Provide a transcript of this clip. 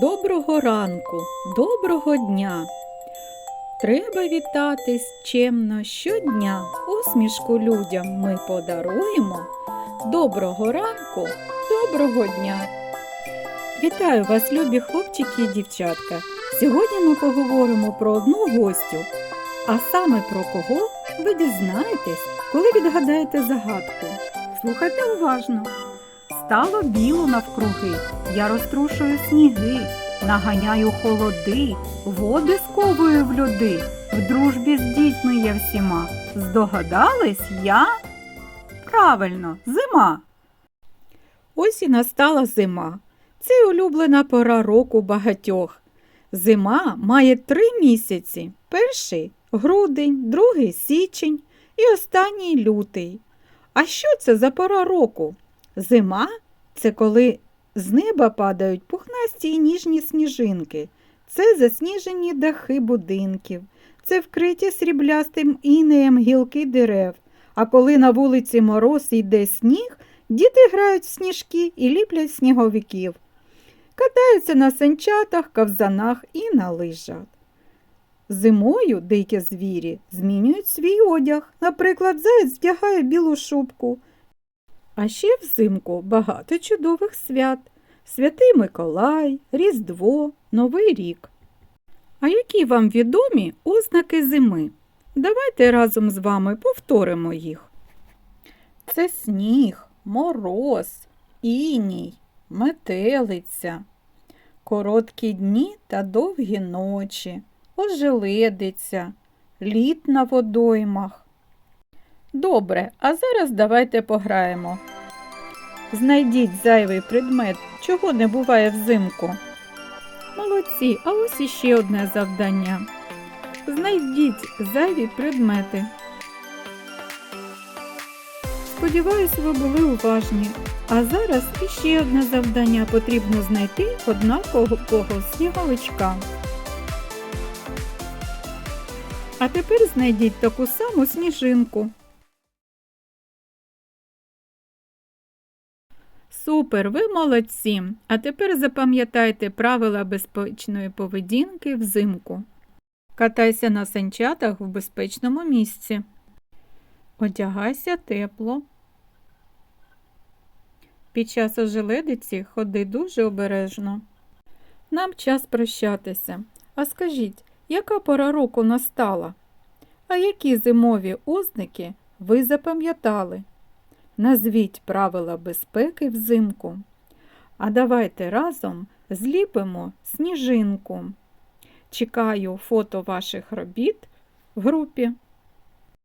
Доброго ранку, доброго дня. Треба вітатись чемно щодня. Усмішку людям ми подаруємо. Доброго ранку, доброго дня. Вітаю вас, любі хлопчики і дівчатка. Сьогодні ми поговоримо про одну гостю. А саме про кого ви дізнаєтесь, коли відгадаєте загадку. Слухайте уважно. Стало біло навкруги, я розтрушую сніги, наганяю холоди, води сковую в льоди, в дружбі з дітьми я всіма. Здогадались я? Правильно, зима. Ось і настала зима. Це улюблена пора року багатьох. Зима має три місяці: перший грудень, другий січень і останній лютий. А що це за пора року? Зима це коли з неба падають пухнасті й ніжні сніжинки. Це засніжені дахи будинків, це вкриті сріблястим інеєм гілки дерев. А коли на вулиці мороз йде сніг, діти грають в сніжки і ліплять сніговиків. Катаються на санчатах, ковзанах і на лижах. Зимою дикі звірі змінюють свій одяг. Наприклад, заєць вдягає білу шубку, а ще взимку багато чудових свят Святий Миколай, Різдво, Новий рік. А які вам відомі ознаки зими? Давайте разом з вами повторимо їх. Це сніг, мороз, іній, метелиця, короткі дні та довгі ночі, ожеледиця, лід на водоймах. Добре, а зараз давайте пограємо. Знайдіть зайвий предмет, чого не буває взимку. Молодці, а ось іще одне завдання. Знайдіть зайві предмети. Сподіваюсь, ви були уважні. А зараз іще одне завдання потрібно знайти однакового сніговичка. А тепер знайдіть таку саму сніжинку. Супер, ви молодці. А тепер запам'ятайте правила безпечної поведінки взимку. Катайся на санчатах в безпечному місці. Одягайся тепло. Під час ожеледиці ходи дуже обережно. Нам час прощатися. А скажіть, яка пора року настала? А які зимові ознаки ви запам'ятали? Назвіть правила безпеки взимку. А давайте разом зліпимо сніжинку. Чекаю фото ваших робіт в групі.